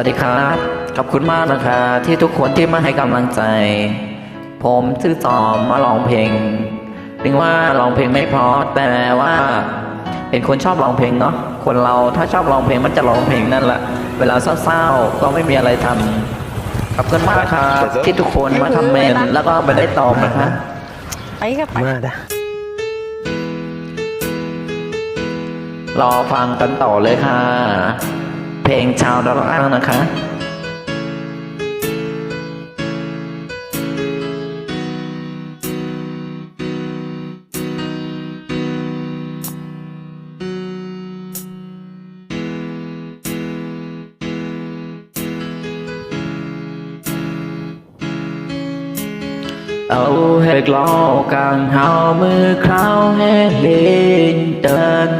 วัสดีครับ ขอบคุณมากนะคะที่ทุกคนที่มาให้กำลังใจ ผมชื่อจอมมาร้องเพลงถึงว่าร้องเพลงไม่เพราะแต่ว่า เป็นคนชอบร้องเพลงเนาะคนเราถ้าชอบร้องเพลงมันจะร้องเพลงนั่นแหละเวลาเศร้าๆก็ไม่มีอะไรทำขอบคุณมากครับที่ทุกคนมาทำเมนแล้วก็ไปได้ตอบนะคะไปกับไปมาได้รอฟังกันต่อเลยค่ะ เพลงชาวดอลล่านะคะเอาให้กลอกันเฮามือคราวแห้งเลนเดิน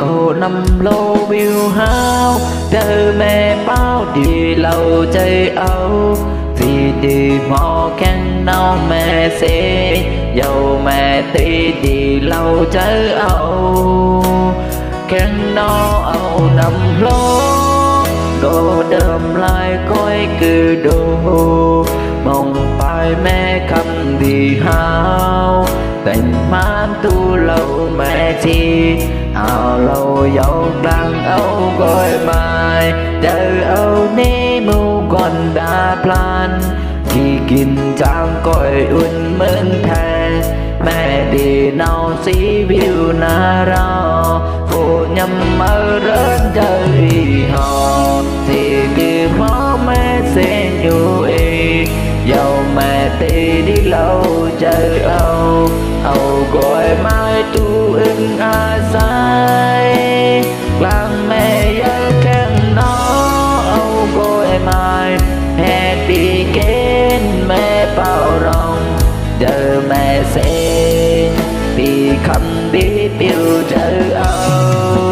Cô năm lô biêu hao Chờ mẹ bao đi lâu chơi âu Vì đi mò khen nào mẹ sẽ Dầu mẹ tí đi lâu chơi âu Khen nó âu năm lô Đồ đơm lại coi cứ đồ mong bài mẹ cầm đi hao tình man tu lâu mẹ chi เอาเรายกลังเอาก้อยไม้เจอเอานี้มูก่อนดาพลานที่กินจางก้อยอุ่นเหมือนแทนแม่ดีเนาสีวิวนาเราผู้ยำมาเริ่นใจออีหอ tì đi lâu chơi âu. Âu gọi mai tu in a sai làng mẹ nhớ khen nó âu gọi mai. Mẹ đi kén mẹ bao rong giờ mẹ sẽ tì không đi biểu chờ âu.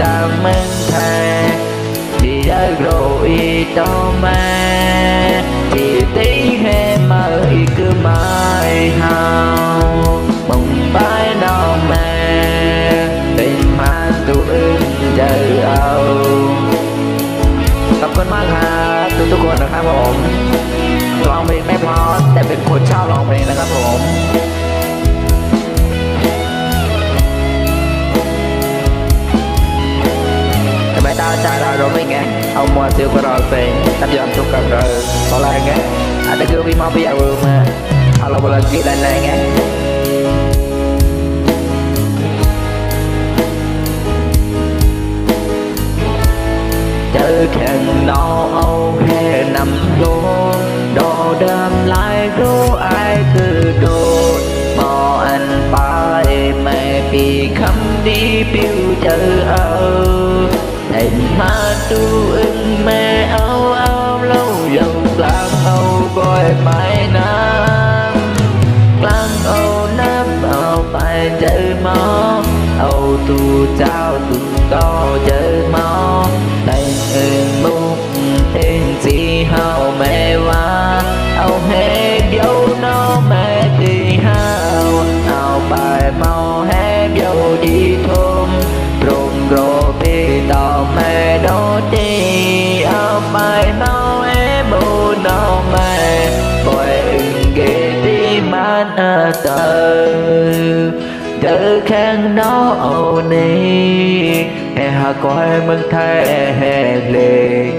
จากมืองไทยที่ได้รู้อีต่อมาที่ตีแห่มาอีกคือไม่เฮาปุ่งไปนอกแม่เป็นมาตัวอื่นจะเอาขอบคุณมากครับทุกทุกคนนะครับผมลองเพลงไม่พอแต่เป็นคนชอบลองเพลงนะครับผม cara rominga au mo tiu ko rol pe tam jam tu ka ro solanga ada ke wi ma pi au ma ala bola ki dan nanga chớ khen nó, âu khen มาดูอึงแม่เอาเอาเล่ายาวกลางเอาก้อยไม้น้ำกลางเอาน้ำเอาไปเจอมอเอาตูเจ้าตูก็เจอมอแต่เอินมุกเอ็นสีเฮา man tờ, đỡ khen nó âu ni hè hà coi mừng thay hè lệ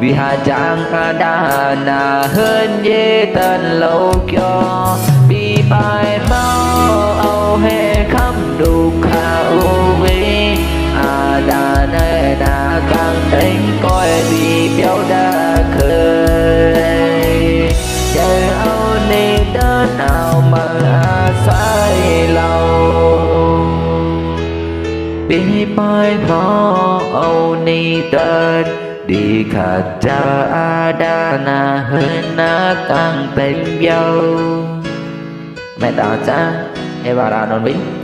vì hà trang ca đà nà hơn dê tên lâu cho. Bị bài mau âu hè khắp đủ khả u vi. À đà nơi nà càng đánh coi bị mà sai lâu bị bài nó âu ni tên, đi khát cha đa na hơn na tăng tình dâu mẹ tao cha em bà đà non vĩnh